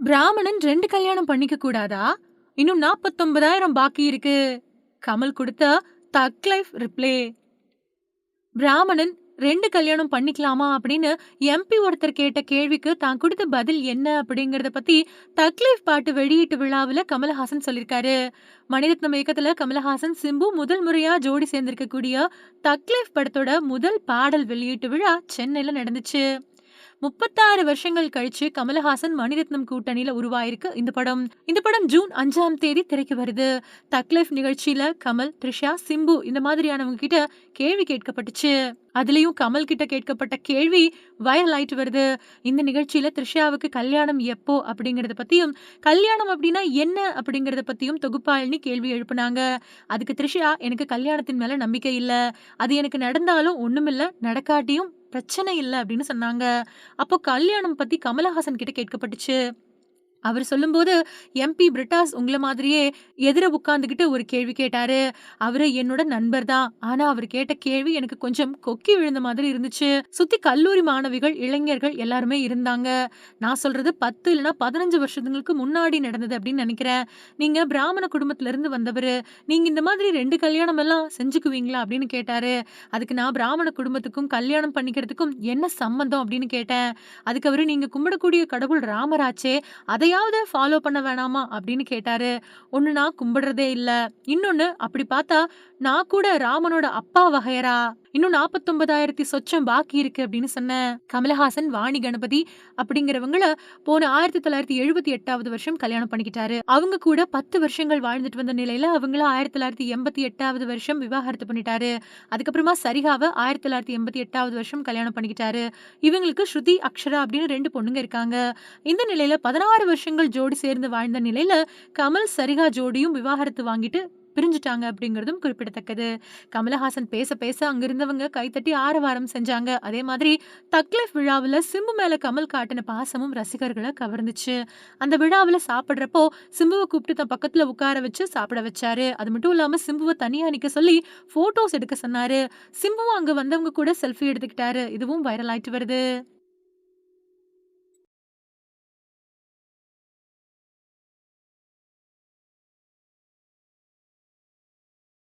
பிராமணன் ரெண்டு கல்யாணம் பண்ணிக்க கூடாதா? இன்னும் நாற்பத்தொன்பதாயிரம் பாக்கி இருக்கு. கமல் கொடுத்த தக் லைஃப் ரிப்ளே. பிராமணன் ரெண்டு கல்யாணம் பண்ணிக்கலாமா அப்படின்னு எம்பி ஒருத்தர் கேட்ட கேள்விக்கு தான் கொடுத்த பதில் என்ன அப்படிங்கறத பத்தி தக்லீஃப் பாட்டு வெளியீட்டு விழாவில் கமலஹாசன் சொல்லியிருக்காரு மணிரத்னம் இயக்கத்துல கமலஹாசன் சிம்பு முதல் முறையா ஜோடி சேர்ந்திருக்கக்கூடிய தக்லீஃப் படத்தோட முதல் பாடல் வெளியீட்டு விழா சென்னையில நடந்துச்சு. முப்பத்தாறு வருஷங்கள் கழிச்சு கமலஹாசன் மணிரத்னம் கூட்டணியில உருவாயிருக்கு இந்த படம். இந்த படம் ஜூன் அஞ்சாம் தேதி திரைக்கு வருது. தக்லைஃப் நிகழ்ச்சியில கமல் த்ரிஷா சிம்பு இந்த மாதிரியானவங்க கிட்ட கேள்வி கேட்கப்பட்டுச்சு. அதுலயும் கமல் கிட்ட கேட்கப்பட்ட கேள்வி வைரல் ஆயிட்டு வருது. இந்த நிகழ்ச்சியில த்ரிஷாவுக்கு கல்யாணம் எப்போ அப்படிங்கறத பத்தியும் கல்யாணம் அப்படின்னா என்ன அப்படிங்கறத பத்தியும் தொகுப்பாளினி கேள்வி எழுப்புனாங்க. அதுக்கு த்ரிஷா எனக்கு கல்யாணத்தின் மேல நம்பிக்கை இல்ல. அது எனக்கு நடந்தாலும் ஒண்ணுமில்ல நடக்காட்டியும் பிரச்சனை இல்லை அப்படின்னு சொன்னாங்க. அப்போ கல்யாணம் பத்தி கமலஹாசன் கிட்ட கேட்கப்பட்டுச்சு. அவர் சொல்லும்போது எம்பி பிரிட்டாஸ் உங்களை மாதிரியே எதிர உட்காந்துக்கிட்டு ஒரு கேள்வி கேட்டாரு. அவரு என்னோட நண்பர் தான். ஆனா அவர் கேட்ட கேள்வி எனக்கு கொஞ்சம் கொக்கி விழுந்த மாதிரி இருந்துச்சு. சுத்தி கல்லூரி மாணவிகள் இளைஞர்கள் எல்லாருமே இருந்தாங்க. நான் சொல்றது பத்து இல்லைன்னா பதினஞ்சு வருஷத்துங்களுக்கு முன்னாடி நடந்தது அப்படின்னு நினைக்கிறேன். நீங்க பிராமண குடும்பத்துல இருந்து வந்தவர். நீங்க இந்த மாதிரி ரெண்டு கல்யாணம் எல்லாம் செஞ்சுக்குவீங்களா? அப்படின்னு கேட்டாரு. அதுக்கு நான் பிராமண குடும்பத்துக்கும் கல்யாணம் பண்ணிக்கிறதுக்கும் என்ன சம்பந்தம் அப்படின்னு கேட்டேன். அதுக்கு அவரு நீங்க கும்பிடக்கூடிய கடவுள் ராமராச்சே. அதையாவது ஃபாலோ பண்ண வேணாமா அப்படின்னு கேட்டாரு. ஒண்ணு நான் கும்பிடுறதே இல்ல. இன்னொன்னு அப்படி பார்த்தா நான் கூட ராமனோட அப்பா வகையரா இன்னும் நாற்பத்தொன்பதாயிரத்தி சொச்சம் பாக்கி இருக்கு அப்படின்னு சொன்ன கமலஹாசன் வாணி கணபதி அப்படிங்கிறவங்கள போன ஆயிரத்தி தொள்ளாயிரத்தி எழுபத்தி எட்டாவது வருஷம் கல்யாணம் பண்ணிக்கிட்டாரு. அவங்க கூட பத்து வருஷங்கள் வாழ்ந்துட்டு வந்த நிலையில அவங்கள ஆயிரத்தி தொள்ளாயிரத்தி எண்பத்தி எட்டாவது வருஷம் விவாகரத்து பண்ணிட்டாரு. அதுக்கப்புறமா சரிகாவை ஆயிரத்தி தொள்ளாயிரத்தி எண்பத்தி எட்டாவது வருஷம் கல்யாணம் பண்ணிக்கிட்டாரு. இவங்களுக்கு ஸ்ருதி அக்ஷரா அப்படின்னு ரெண்டு பொண்ணுங்க இருக்காங்க. இந்த நிலையில பதினாறு வருஷங்கள் ஜோடி சேர்ந்து வாழ்ந்த நிலையில கமல் சரிகா ஜோடியும் விவாகரத்து வாங்கிட்டு பிரிஞ்சுட்டாங்க அப்படிங்கிறதும் குறிப்பிடத்தக்கது. கமலஹாசன் பேச பேச அங்கிருந்தவங்க கைத்தட்டி ஆரவாரம் செஞ்சாங்க. அதே மாதிரி தக்லீஃப் விழாவில் சிம்பு மேல கமல் காட்டின பாசமும் ரசிகர்களை கவர்ந்துச்சு. அந்த விழாவில் சாப்பிட்றப்போ சிம்புவை கூப்பிட்டு தன் பக்கத்தில் உட்கார வச்சு சாப்பிட வச்சாரு. அது மட்டும் இல்லாமல் சிம்புவை தனியாக நிற்க சொல்லி ஃபோட்டோஸ் எடுக்க சொன்னாரு. சிம்புவும் அங்கே வந்தவங்க கூட செல்ஃபி எடுத்துக்கிட்டாரு. இதுவும் வைரல் ஆயிட்டு வருது.